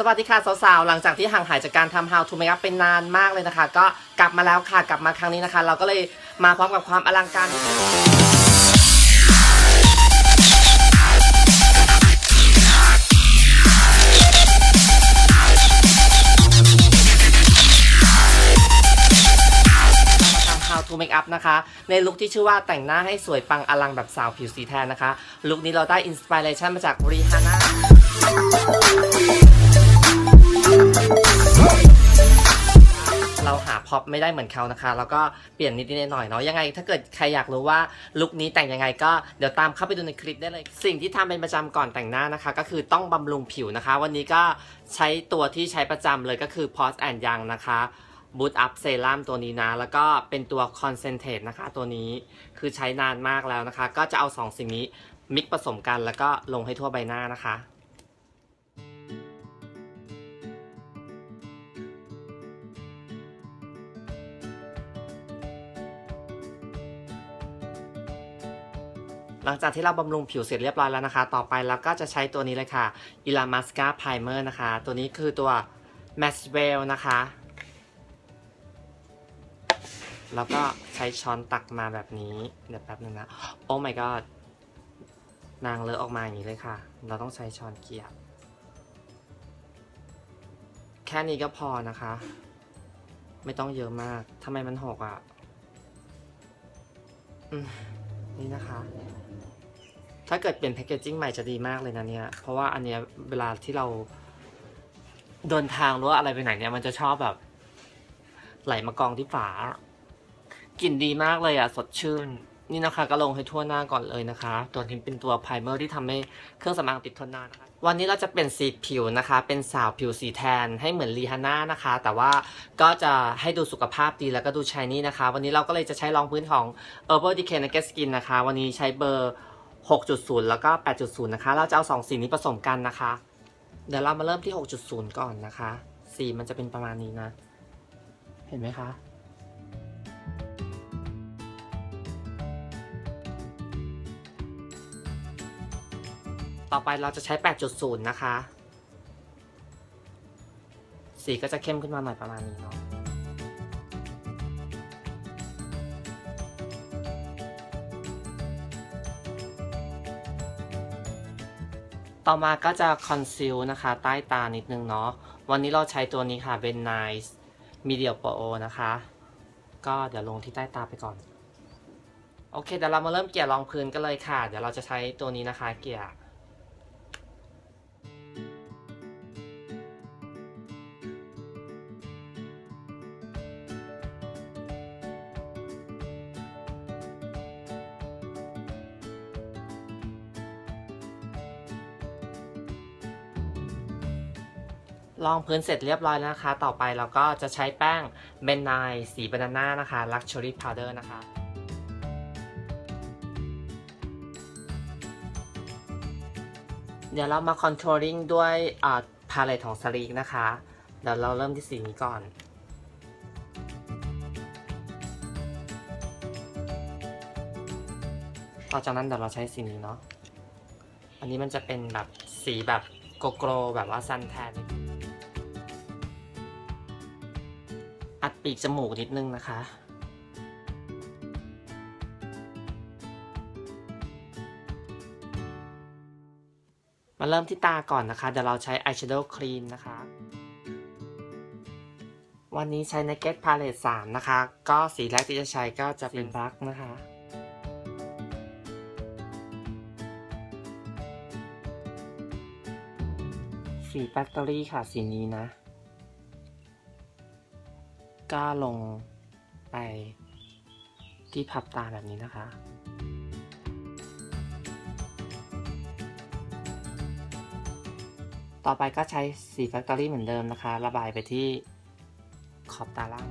สวัสดีค่ะสาวๆ หลังจากที่ห่างหายจากการทำ How to Make Up เป็นนานมากเลยนะคะ ก็กลับมาแล้วค่ะ กลับมาครั้งนี้นะคะ เราก็เลยมาพร้อมกับความอลังการทำ How to Make Up นะคะ ในลุคที่ชื่อว่าแต่งหน้าให้สวยปังอลังแบบสาวผิวสีแทนนะคะ ลุคนี้เราได้อินสปิเรชันมาจากรีฮาน่า พ็อปไม่ได้เหมือนเขานะคะ แล้วก็เปลี่ยนนิดๆหน่อยเนาะยังไง ถ้าเกิดใครอยากรู้ว่าลุคนี้แต่งยังไงก็เดี๋ยวตามเข้าไปดูในคลิปได้เลย สิ่งที่ทำเป็นประจำก่อนแต่งหน้านะคะ ก็คือต้องบำรุงผิวนะคะ วันนี้ก็ใช้ตัวที่ใช้ประจำเลยก็คือ Pause and Young นะคะบูตอัพเซรั่มตัวนี้นะ แล้วก็เป็นตัวคอนเซนเทรตนะคะ ตัวนี้คือใช้นานมากแล้วนะคะ ก็จะเอาสองสิ่งนี้มิกผสมกันแล้วก็ลงให้ทั่วใบหน้านะคะ หลังจากที่เราบำรุงผิวเสร็จเรียบร้อยแล้วนะคะ ต่อไปเราก็จะใช้ตัวนี้เลยค่ะ i l a m a s c a Primer นะคะ ตัวนี้คือตัว m a s w e l l นะคะ แล้วก็ใช้ช้อนตักมาแบบนี้ เดี๋ยวแป๊บนึงนะ โอ้ my god นางเลอะออกมาอย่างนี้เลยค่ะ เราต้องใช้ช้อนเกี่ยวแค่นี้ก็พอนะคะ ไม่ต้องเยอะมากทำไมมันหกอะนี่นะคะ ถ้าเกิดเปลี่ยนแพคเกจจิ้งใหม่จะดีมากเลยนะเนี่ย เพราะว่าอันเนี้ยเวลาที่เราเดินทางหรือว่าอะไรไปไหนเนี่ยมันจะชอบแบบ ไหลมากองที่ฝากลิ่นดีมากเลยอะสดชื่น นี่นะคะก็ลงให้ทั่วหน้าก่อนเลยนะคะ ตัวนี้เป็นตัวไพรเมอร์ที่ทำให้เครื่องสำอางติดทนนานนะคะวันนี้เราจะเป็นสีผิวนะคะ เป็นสาวผิวสีแทนให้เหมือนรีฮาน่านะคะ แต่ว่าก็จะให้ดูสุขภาพดีแล้วก็ดูชายนี่นะคะ วันนี้เราก็เลยจะใช้รองพื้นของ Herbal Decay Naked Skin นะคะ วันนี้ใช้เบอร์ 6.0 แล้วก็ 8.0 นะคะ เราจะเอาสองสีนี้ผสมกันนะคะ เดี๋ยวเรามาเริ่มที่ 6.0 ก่อนนะคะ สีมันจะเป็นประมาณนี้นะ เห็นไหมคะ ต่อไปเราจะใช้ 8.0 นะคะ สีก็จะเข้มขึ้นมาหน่อยประมาณนี้เนาะ ต่อมาก็จะคอนซีลนะคะใต้ตานิดนึงเนาะ วันนี้เราใช้ตัวนี้ค่ะเป็น Nice Medial Pro นะคะ ก็เดี๋ยวลงที่ใต้ตาไปก่อน โอเคเดี๋ยวเรามาเริ่มเกลี่ยรองพื้นกันเลยค่ะ เดี๋ยวเราจะใช้ตัวนี้นะคะเกลี่ย ลองพื้นเสร็จเรียบร้อยแล้วนะคะ ต่อไปเราก็จะใช้แป้งเบนไนสีบานาน่านะคะ Luxury Powder นะคะเดี๋ยวเรามา contouring ด้วยพาเลตของสลีกนะคะ เดี๋ยวเราเริ่มที่สีนี้ก่อน ต่อจากนั้นเดี๋ยวเราใช้สีนี้เนาะ อันนี้มันจะเป็นแบบสีแบบโกโกรแบบว่าซันแทน อัดปีกจมูกนิดนึงนะคะ มาเริ่มที่ตาก่อนนะคะ เดี๋ยวเราใช้ eyeshadow cream นะคะ วันนี้ใช้ Naked Palette 3 นะคะ ก็สีแรกที่จะใช้ก็จะเป็นบลักนะคะสีแฟคทอรี่ค่ะสีนี้นะ ก็ลงไปที่พับตาแบบนี้นะคะ ต่อไปก็ใช้สีแฟคทอรี่เหมือนเดิมนะคะ ระบายไปที่ขอบตาล่าง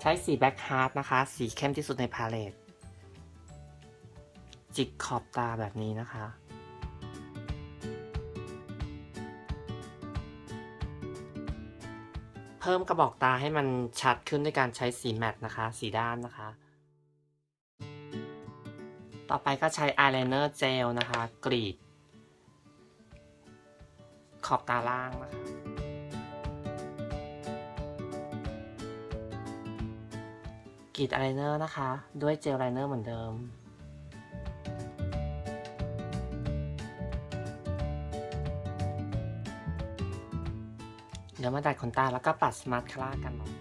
ใช้สีแบ็คฮาร์ดนะคะ สีเข้มที่สุดในพาเลตจิกขอบตาแบบนี้นะคะ พิ่มกระบอกตาให้มันชัดขึ้นด้วยการใช้สีแมตต์นะคะ สีด้านนะคะ ต่อไปก็ใช้อายไลเนอร์เจลนะคะ กรีด ขอบตาล่างนะคะ กรีดอายไลเนอร์นะคะ ด้วยเจลไลเนอร์เหมือนเดิม เดี๋ยวมาดัดขนตาแล้วก็ปัดสมาร์ทคลากันเนาะ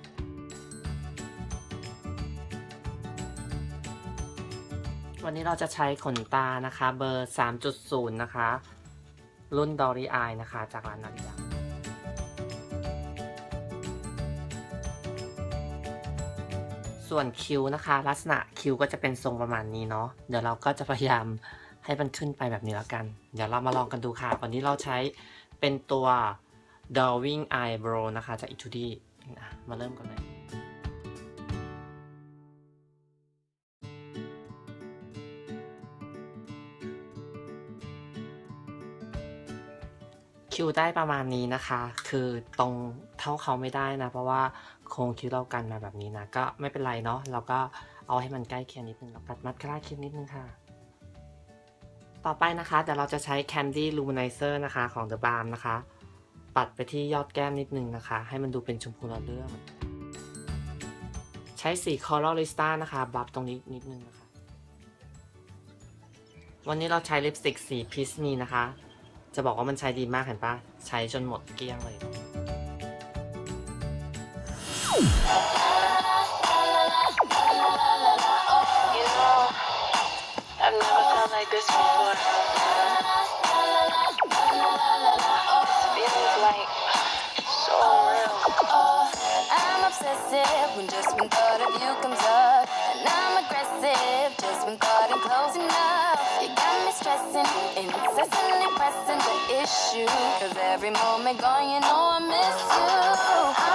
วันนี้เราจะใช้ขนตานะคะเบอร์ 3.0 นะคะ รุ่น Dory Eye นะคะ จากร้านนาฬิกาส่วนคิ้วนะคะ ลักษณะคิ้วก็จะเป็นทรงประมาณนี้เนาะเดี๋ยวเราก็จะพยายามให้มันขึ้นไปแบบนี้แล้วกัน เดี๋ยวเรามาลองกันดูค่ะ วันนี้เราใช้เป็นตัว Drawing Eyebrow นะคะ จาก e t u d i มาเริ่มกันเลยคิวได้ประมาณนี้นะคะ คือตรงเท่าเขาไม่ได้นะ เพราะว่าโครงคิ้วเรากันมาแบบนี้นะ ก็ไม่เป็นไรเนาะ เราก็เอาให้มันใกล้เคียงนิดนึงแล้วปัดมัดคลาคิ้วนิดนึงค่ะ ต่อไปนะคะ เดี๋ยวเราจะใช้ Candy Luminizer นะคะของ The Balm นะคะ ปัดไปที่ยอดแก้มนิดนึงนะคะ ให้มันดูเป็นชมพูละเรื่อง ใช้สี Colorista นะคะบับตรงนี้นิดนึงนะคะ วันนี้เราใช้ลิปสติกสีพิสนีนะคะ จะบอกว่ามันใช้ดีมากเห็นปะใช้จนหมดเกลี้ยงเลย obsessive when just one thought of you comes up. And I'm aggressive just when thought I'm close enough. You got me stressing, incessantly pressing the issue. Cause every moment gone, you know I miss you.